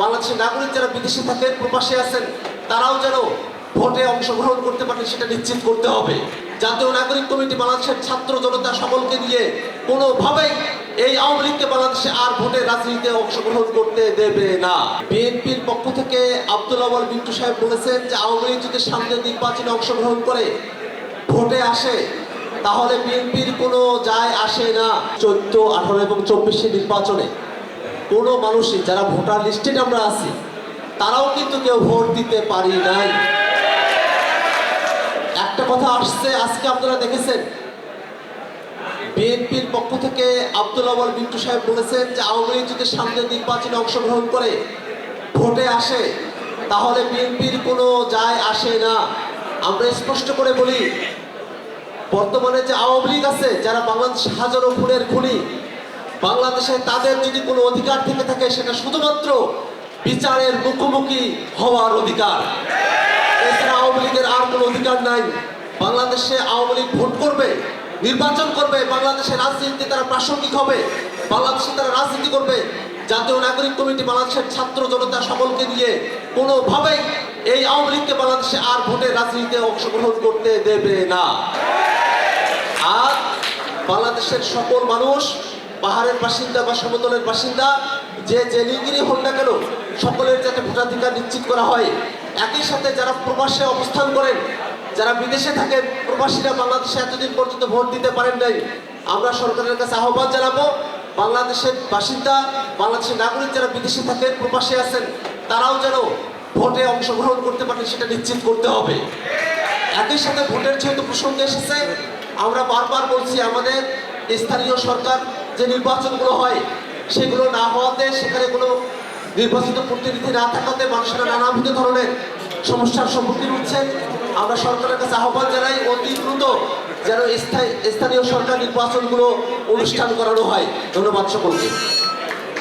বাংলাদেশের নাগরিক যারা বিদেশে থাকেন প্রবাসে আছেন, তারাও যেন ভোটে অংশগ্রহণ করতে পারেন, সেটা নিশ্চিত করতে হবে। জাতীয় নাগরিক কমিটি বাংলাদেশের ছাত্র জনতা সকলকে নিয়ে কোনোভাবেই এই আওয়ামী লীগকে বাংলাদেশে আর ভোটের রাজনীতিতে অংশগ্রহণ করতে দেবে না। বিএনপির পক্ষ থেকে আব্দুল আওয়াল বিন্টু সাহেব বলেছেন যে, আওয়ামী লীগ যদি সামনে নির্বাচনে অংশগ্রহণ করে, ভোটে আসে, তাহলে বিএনপির কোনো যায় আসে না। চোদ্দ, আঠারো এবং চব্বিশে নির্বাচনে কোনো মানুষই, যারা ভোটার লিস্টে আমরা আছি, তারাও কিন্তু কেউ ভোট দিতে পারি নাই। একটা কথা আসছে, আজকে আপনারা দেখেছেন? বিএনপির পক্ষ থেকে আব্দুল আওয়াল বিন্টু সাহেব বলেছেন যে আওয়ামী লীগ যদি সামনে নির্বাচনে অংশগ্রহণ করে, ভোটে আসে, তাহলে বিএনপির কোনো যায় আসে না। আমরা স্পষ্ট করে বলি, বর্তমানে যে আওয়ামী লীগ আছে, যারা বাংলাদেশ হাজারো খুনের খুনি বাংলাদেশে তাদের যদি কোনো অধিকার থেকে থাকে, সেটা শুধুমাত্র বিচারের মুখোমুখি হওয়ার অধিকার। এছাড়া আওয়ামী লীগের আর কোনো অধিকার নাই। বাংলাদেশে আওয়ামী লীগ ভোট করবে, নির্বাচন করবে, বাংলাদেশের রাজনীতিতে তারা প্রাসঙ্গিক হবে, বাংলাদেশে তারা রাজনীতি করবে। জাতীয় নাগরিক কমিটি বাংলাদেশের ছাত্র জনতা সকলকে নিয়ে কোনোভাবেই এই আওয়ামী লীগকে বাংলাদেশে আর ভোটের রাজনীতিতে অংশগ্রহণ করতে দেবে না। আর বাংলাদেশের সকল মানুষ পাহাড়ের বাসিন্দা বা সমতলের বাসিন্দা, যে লিঙ্গিরই হন না কেন, সকলের যাতে ভোটাধিকার নিশ্চিত করা হয়। একই সাথে যারা প্রবাসে অবস্থান করেন, যারা বিদেশে থাকেন, প্রবাসীরা বাংলাদেশে এতদিন পর্যন্ত ভোট দিতে পারেন নাই। আমরা সরকারের কাছে আহ্বান জানাব, বাংলাদেশের বাসিন্দা, বাংলাদেশের নাগরিক যারা বিদেশে থাকেন, প্রবাসে আছেন, তারাও যেন ভোটে অংশগ্রহণ করতে পারেন, সেটা নিশ্চিত করতে হবে। একই সাথে ভোটের যেহেতু প্রসঙ্গ এসেছে, আমরা বারবার বলছি আমাদের স্থানীয় সরকার যে নির্বাচনগুলো হয়, সেগুলো না হওয়াতে সেখানে কোনো নির্বাচিত প্রতিনিধি না থাকাতে মানুষেরা নানাবিধ ধরনের সমস্যার সম্মুখীন হচ্ছে। আমরা সরকারের কাছে আহ্বান জানাই, অতি দ্রুত যেন স্থায়ী, স্থানীয় সরকার নির্বাচনগুলো অনুষ্ঠান করানো হয়। ধন্যবাদ সকলকে।